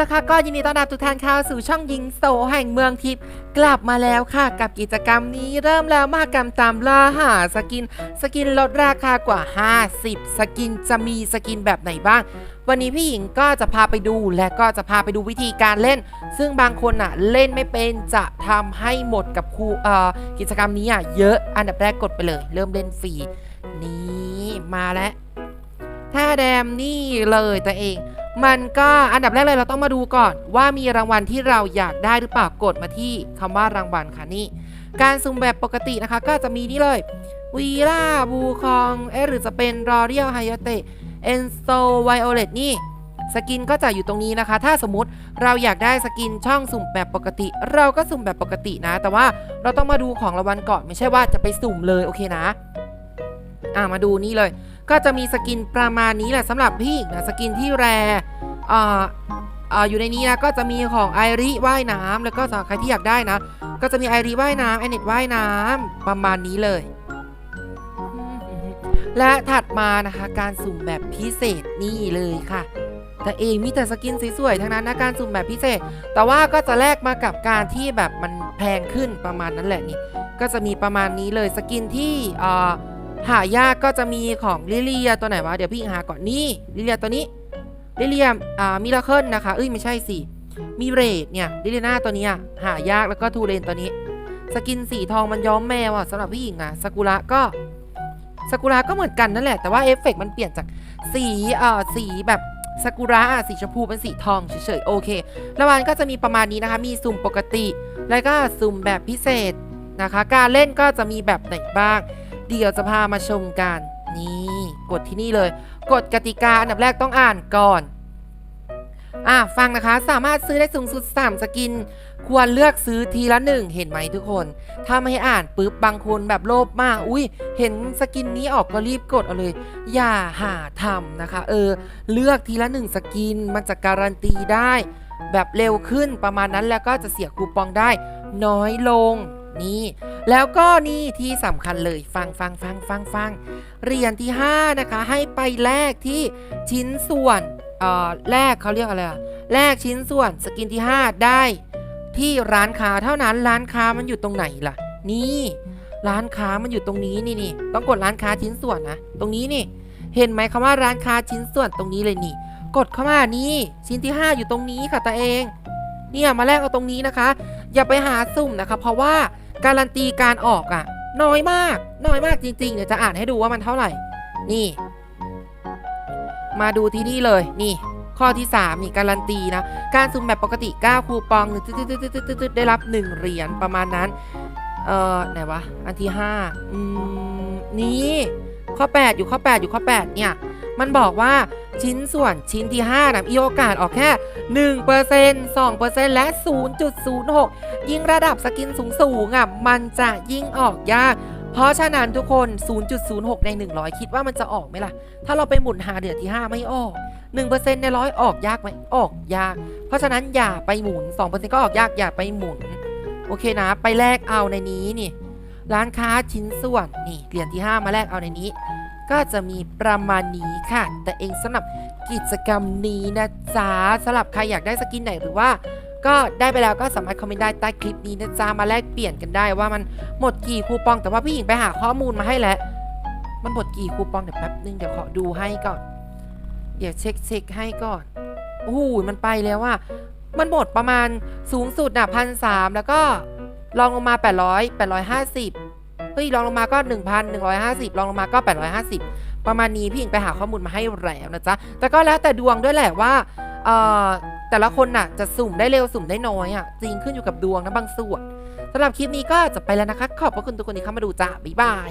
ละค่ะก็ยินดีต้อนรับทุกท่านเข้าสู่ช่องยิงโซแห่งเมืองทิพย์กลับมาแล้วค่ะกับกิจกรรมนี้เริ่มแล้วมหกรรมตามล่าหาสกิน สกินลดราคากว่า 50 สกินจะมีสกินแบบไหนบ้าง วันนี้พี่หญิงก็จะพาไปดูและก็จะพาไปดูวิธีการเล่น ซึ่งบางคนอะเล่นไม่เป็นจะทำให้หมดกับครูเอ่อกิจกรรมนี้อะเยอะอันดับแรกกดไปเลย เริ่มเล่นฟรีนี่มาแล้วถ้าแดมนี่เลยตัวเอง มันก็อันดับแรกเลยเราต้องมาดูก่อน ว่ามีรางวัลที่เราอยากได้หรือเปล่ากดมาที่คำว่ารางวัลค่ะนี่ การสุ่มแบบปกตินะคะ ก็จะมีนี่เลยวีล่าบูคองเอหรือจะเป็นรอเรียลไฮยเตะเอนโซไวโอเลตนี่สกินก็จะอยู่ตรงนี้นะคะ ถ้าสมมติเราอยากได้สกินช่องสุ่มแบบปกติ เราก็สุ่มแบบปกตินะ แต่ว่าเราต้องมาดูของรางวัลก่อนไม่ใช่ว่าจะไปสุ่มเลยโอเคนะ อ่ามาดูนี่เลย ก็จะมีสกินประมาณนี้แหละสำหรับพี่นะสกินที่แร อยู่ในนี้นะก็จะมีของไอริว่ายน้ำแล้วก็สำหรับใครที่อยากได้นะ ก็จะมีไอริว่ายน้ำไอเน็ตว่ายน้ำประมาณนี้เลย และถัดมานะคะการสุ่มแบบพิเศษนี่เลยค่ะแต่เองมีแต่สกินสวยๆทั้งนั้นนะการสุ่มแบบพิเศษ แต่ว่าก็จะแลกมากับการที่แบบมันแพงขึ้นประมาณนั้นแหละนี่ ก็จะมีประมาณนี้เลยสกินที่หายากก็จะมีของลิเลียตัวไหนวะเดี๋ยวพี่หาก่อนนี่ลิเลียตัวนี้ ลิเลียมอ่ามิราเคิลนะคะเอ้ยไม่ใช่สิมีเรดเนี่ยลิเลียนาตัวนี้หายากแล้วก็ทูเรนตัวนี้ สกินสีทองมันย้อมแมวอะสำหรับผู้หญิงอะสกุระก็สกุระก็เหมือนกันนั่นแหละ แต่ว่าเอฟเฟกต์มันเปลี่ยนจากสีเอ่อสีแบบสกุระอะสีชมพูเป็นสีทองเฉยๆโอเครางวัลก็จะมีประมาณนี้นะคะ มีสุ่มปกติ แล้วก็สุ่มแบบพิเศษนะคะ การเล่นก็จะมีแบบไหนบ้าง เดี๋ยวจะพามาชมกัน นี่กดที่นี่เลยกฎกติกาอันดับแรกต้องอ่านก่อนอะฟังนะคะสามารถซื้อได้สูงสุด 3 สกิน ควรเลือกซื้อทีละหนึ่งเห็นไหมทุกคน ถ้าไม่ให้อ่านปุ๊บบางคนแบบโลภมาก อุ้ยเห็นสกินนี้ออกก็รีบกดเอาเลย อย่าหาทำนะคะ เออ เลือกทีละหนึ่งสกิน มันจะการันตีได้ แบบเร็วขึ้นประมาณนั้นแล้วก็จะเสียคูปองได้ น้อยลงนี่ แล้วก็นี่ที่สำคัญเลยฟังฟังฟังฟังฟังเหรียญที่ 5 นะคะ ให้ไปแลกที่ชิ้นส่วนเอ่อแลกเขาเรียกอะไรแลกชิ้นส่วนสกินที่ 5 ได้ ที่ร้านค้าเท่านั้นร้านค้ามันอยู่ตรงไหนล่ะ นี่ร้านค้ามันอยู่ตรงนี้นี่นี่ต้องกดร้านค้าชิ้นส่วนนะตรงนี้นี่ เห็นไหมคำว่าร้านค้าชิ้นส่วนตรงนี้เลยนี่ กดเข้ามานี่ชิ้นที่ 5 อยู่ตรงนี้ค่ะตัวเอง เนี่ยมาแลกเอาตรงนี้นะคะ อย่าไปหาสุ่มนะคะ เพราะว่า การันตีการออกอะน้อยมาก น้อยมากจริงๆ เดี๋ยวจะอ่านให้ดูว่ามันเท่าไหร่ นี่ มาดูที่นี่เลย นี่ ข้อที่ 3 นี่การันตีนะ การสุ่มแบบปกติ 9 คูปองหนึ่งตึ๊ดตึ๊ดตึ๊ดตึ๊ดตึ๊ดได้รับ 1 เหรียญประมาณนั้น เอ่อ ไหนวะ อันที่5อืม นี่ ข้อ 8 อยู่ข้อ 8 อยู่ข้อ 8 เนี่ย มันบอกว่า ชิ้นส่วนชิ้นที่5นะมีโอกาสออกแค่ 1% 2%และ 0.06 ยิ่งระดับสกินสูงสูงๆอะมันจะยิ่งออกยาก เพราะฉะนั้นทุกคน 0.06 ใน 100 คิดว่ามันจะออกไหมล่ะ ถ้าเราไปหมุนหาเดือนที่ 5 ไม่ออก 1%ในร้อยออกยากไหมออกยาก เพราะฉะนั้นอย่าไปหมุน 2%ก็ออกยากอย่าไปหมุน โอเคนะ ไปแลกเอาในนี้นี่ ร้านค้าชิ้นส่วนนี่เหรียญที่ 5 มาแลกเอาในนี้ ก็จะมีประมาณนี้ค่ะ แต่เองสำหรับกิจกรรมนี้นะจ๊ะสำหรับใครอยากได้สกินไหนหรือว่าก็ได้ไปแล้วก็สามารถคอมเมนต์ได้ใต้คลิปนี้นะจ๊ะมาแลกเปลี่ยนกันได้ว่ามันหมดกี่คูปอง แต่ว่าพี่หญิงไปหาข้อมูลมาให้แล้ว มันหมดกี่คูปองเดี๋ยวแป๊บนึงเดี๋ยวขอดูให้ก่อน เดี๋ยวเช็คเช็คให้ก่อนโอ้โหมันไปแล้วว่า มันหมดประมาณสูงสุดน่ะพันสามแล้วก็ลองลงมา 800 850 ฮ้ยลองลงมาก็ 1,150ลองลงมาก็ 850 ประมาณนี้พี่หญิงไปหาข้อมูลมาให้แล้วนะจ๊ะแต่ก็แล้วแต่ดวงด้วยแหละว่าเอ่อแต่ละคนน่ะจะสุ่มได้เร็วสุ่มได้น้อยอะจริงขึ้นอยู่กับดวงนะบางส่วนสำหรับคลิปนี้ก็จะไปแล้วนะคะ ขอบพระคุณทุกคนที่เข้ามาดูจ้าบ๊ายบาย